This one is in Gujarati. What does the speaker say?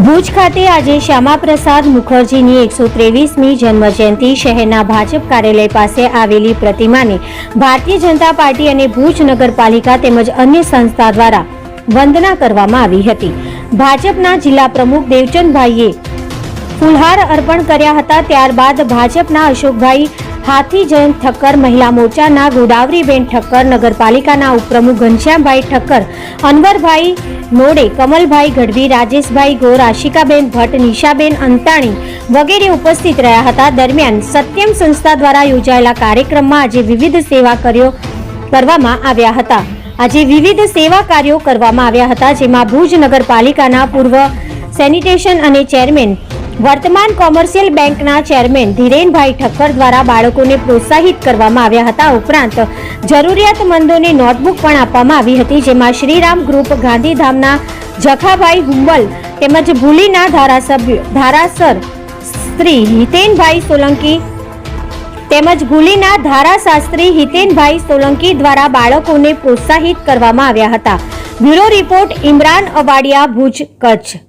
ભુજ ખાતે આજે શ્યામાપ્રસાદ મુખર્જીની એકસો ત્રેવીસમી જન્મજયંતિ શહેરના ભાજપ કાર્યાલય પાસે આવેલી પ્રતિમાને ભારતીય જનતા પાર્ટી અને ભુજ નગરપાલિકા તેમજ અન્ય સંસ્થા દ્વારા વંદના કરવામાં આવી હતી. ભાજપના જિલ્લા પ્રમુખ દેવચંદભાઈએ ફુલહાર અર્પણ કર્યા હતા ત્યારબાદ ભાજપના અશોકભાઈ હાથી જયંત ઠક્કર, મહિલા મોરચાના ગોદાવરીબેન ઠક્કર, નગરપાલિકાના ઉપપ્રમુખ ઘનશ્યામભાઈ ઠક્કર, અનવરભાઈ નોડે, કમલભાઈ ગઢવી, રાજેશભાઈ ગોર, આશિકાબેન ભટ્ટ, નિશાબેન અંતાણી વગેરે ઉપસ્થિત રહ્યા હતા. દરમિયાન સત્યમ સંસ્થા દ્વારા યોજાયેલા કાર્યક્રમમાં આજે વિવિધ સેવા કાર્યો કરવામાં આવ્યા હતા. આજે વિવિધ સેવા કાર્યો કરવામાં આવ્યા હતા, જેમાં ભુજ નગરપાલિકાના પૂર્વ સેનિટેશન અને ચેરમેન વર્તમાન કોમર્શિયલ બેંકના ચેરમેન ધીરેનભાઈ ઠક્કર દ્વારા બાળકોને પ્રોત્સાહિત કરવામાં આવ્યા હતા. ઉપરાંત જરૂરિયાતમંદોને નોટબુક પણ આપવામાં આવી હતી, જેમાં શ્રીરામ ગ્રુપ, ગાંધીધામના જખાભાઈ હુંબલ તેમજ ભૂલીના ધારાસભ્ય, ધારાસર શ્રી હિતેનભાઈ સોલંકી તેમજ ભૂલીના ધારાશાસ્ત્રી હિતેનભાઈ સોલંકી દ્વારા બાળકોને પ્રોત્સાહિત કરવામાં આવ્યા હતા. Bureau report, Imran Awadiya, Bhuj, Kutch.